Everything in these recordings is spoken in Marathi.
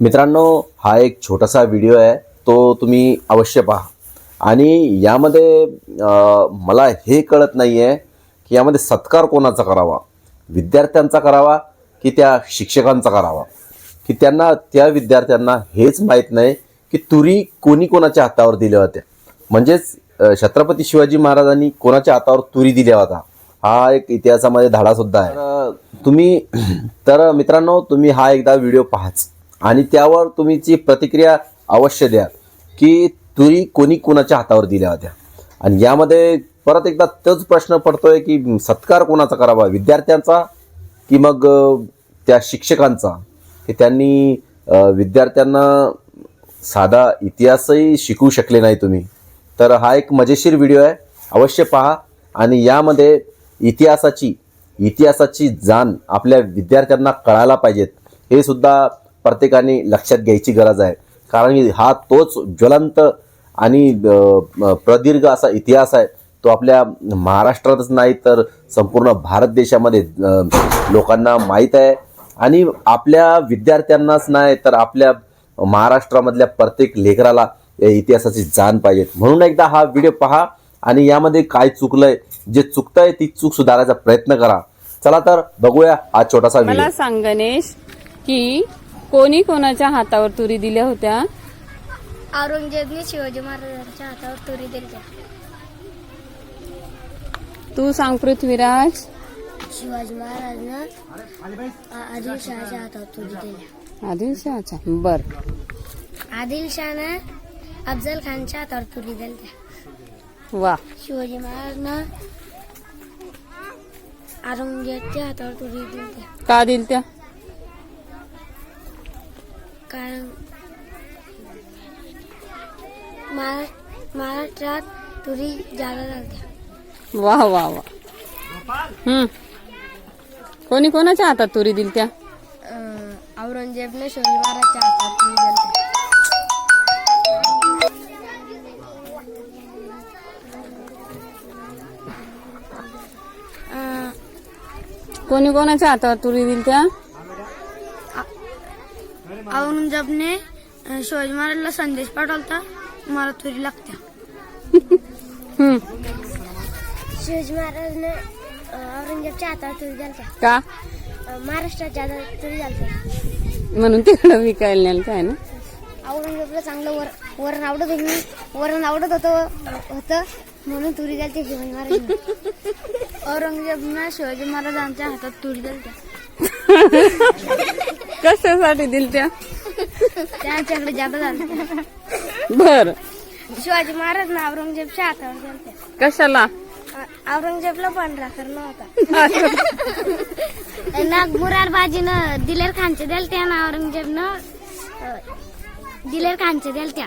मित्रांनो हा एक छोटासा व्हिडिओ आहे. तो तुम्ही अवश्य पहा. आणि यामध्ये मला हे कळत नाही आहे की यामध्ये सत्कार कोणाचा करावा? विद्यार्थ्यांचा करावा की त्या शिक्षकांचा करावा? की त्यांना त्या विद्यार्थ्यांना हेच माहीत नाही की तुरी कोणी कोणाच्या हातावर दिल्या होत्या? म्हणजेच छत्रपती शिवाजी महाराजांनी कोणाच्या हातावर तुरी दिल्या होता हा एक इतिहासामध्ये धाडासुद्धा आहे. तुम्ही तर मित्रांनो तुम्ही हा एकदा व्हिडिओ पाहाच. आणि त्यावर तुम्हीची प्रतिक्रिया अवश्य द्या की तुरी कोणी कोणाच्या हातावर दिल्या होत्या. आणि यामध्ये परत एकदा तोच प्रश्न पडतोय की सत्कार कोणाचा करावा? विद्यार्थ्यांचा की मग त्या शिक्षकांचा? की त्यांनी विद्यार्थ्यांना साधा इतिहासही शिकवू शकले नाही तुम्ही? तर हा एक मजेशीर व्हिडिओ आहे अवश्य पहा. आणि यामध्ये इतिहासाची इतिहासाची जाण आपल्या विद्यार्थ्यांना कळायला पाहिजेत. हे सुद्धा प्रत्येकाने लक्षात घ्यायची गरज आहे. कारण की हा तोच ज्वलंत आणि प्रदीर्घ असा इतिहास आहे. तो आपल्या महाराष्ट्रातच नाही तर संपूर्ण भारत देशामध्ये लोकांना माहीत आहे. आणि आपल्या विद्यार्थ्यांनाच नाही तर आपल्या महाराष्ट्रामधल्या प्रत्येक लेकराला या इतिहासाची जाण पाहिजे. म्हणून एकदा हा व्हिडिओ पहा आणि यामध्ये काय चुकलंय जे चुकतंय ती चूक सुधारायचा प्रयत्न करा. चला तर बघूया हा छोटासा व्हिडिओ. मला सांग गणेश की कोणी कोणाच्या हातावर तुरी दिल्या होत्या? औरंगजेबने शिवाजी महाराजांच्या हातावर तुरी दिली तू सांग पृथ्वीराज. शिवाजी महाराजनं आदिलशहाच्या हातावर तुरी दिली आदिलशहाचा बर. आदिलशहानं अफजल खानच्या हातावर तुरी दिली वा. शिवाजी महाराजनं औरंगजेबच्या हातावर तुरी दिली का दिल त्या कारण महारा- महाराष्ट्रात तुरी जादा लागल्या वा वा वा. हम्म. कोणी कोणाच्या हातात तुरी दिल त्या? औरंगजेबने महाराजच्या हातावर तुरी दिली. अं, कोणी कोणाच्या हातावर तुरी दिल त्या? औरंगजेबने शिवाजी महाराजला संदेश पाठवला मला तुरी लागत्या हम्म. शिवाजी महाराजने औरंगजेबच्या हातावर तुरी द्यालत्या का? महाराष्ट्राच्या हातावर तुरी द्यालत्या म्हणून तिकडं विकायला नेलं काय ना? औरंगजेबला चांगलं वर वरण आवडत होतं. वरण आवडत होतं होतं म्हणून तुरी द्यालते शिवाजी महाराज औरंगजेबनं शिवाजी महाराजांच्या हातात तुरी द्यालत्या कशासाठी दिल त्या? त्यांच्याकडे जादा झालं. बर. शिवाजी महाराज ना औरंगजेबच्या हातावर द्यालत्या कशाला? औरंगजेबला पांढरा करणं होता नाग मुरारबाजीनं दिलेर खानचे द्यालत्या ना औरंगजेबनं? अं, दिलेर खानचे द्यालत्या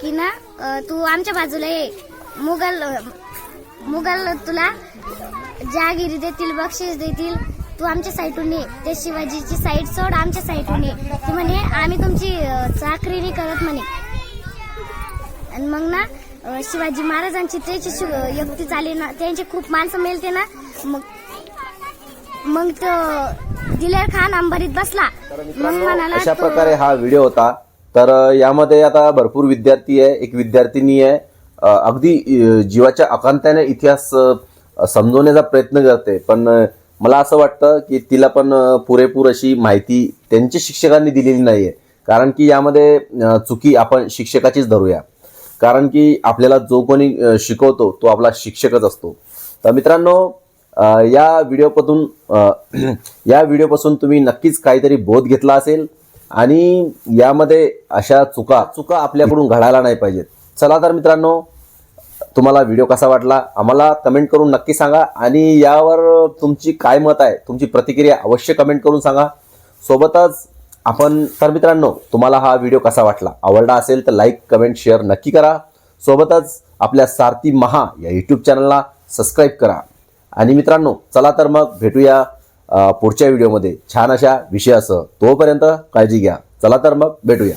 की ना तू आमच्या बाजूला ये. मुघल अं, मुघल तुला जहागिरी देतील बक्षीस देतील. तू आमच्या साईटून ये. ते शिवाजीची साईट सोड आमच्या साईटून ये. ती म्हणे आम्ही तुमची चाकरी नाही करत म्हणे. आणि मग ना शिवाजी महाराजांची त्याची युक्ती चालली ना. त्यांची खूप माणसं मेलते ना. मग मग तो दिलेर खान अंबारीत बसला. मग म्हणाला अशा प्रकारे हा व्हिडिओ होता. तर यामध्ये आता भरपूर विद्यार्थी आहे. एक विद्यार्थिनी आहे. अगदी जीवाच्या अकांताने इतिहास समजवण्याचा प्रयत्न करते. पण मला असं वाटतं की तिला पण पुरेपूर अशी माहिती त्यांच्या शिक्षकांनी दिलेली नाही आहे कारण की यामध्ये चुकी आपण शिक्षकाचीच धरूया. कारण की आपल्याला जो कोणी शिकवतो तो आपला शिक्षकच असतो. तर मित्रांनो या व्हिडिओपासून या व्हिडिओपासून तुम्ही नक्कीच काहीतरी बोध घेतला असेल. आणि यामध्ये अशा चुका चुका आपल्याकडून घडायला नाही पाहिजेत. चला तर मित्रांनो तुम्हाला व्हिडिओ कसा वाटला आम्हाला कमेंट करून नक्की सांगा आणि यावर तुमची काय मत आहे तुमची प्रतिक्रिया अवश्य कमेंट करून सांगा. सोबतच आपण तर मित्रांनो तुम्हाला हा व्हिडिओ कसा वाटला आवडला असेल तर लाईक कमेंट शेअर नक्की करा. सोबतच आपल्या सारथी महा या यूट्यूब चॅनलला सबस्क्राईब करा. आणि मित्रांनो चला तर मग भेटूया पुढच्या व्हिडिओमध्ये छान अशा विषयासह तोपर्यंत काळजी घ्या. चला तर मग भेटूया.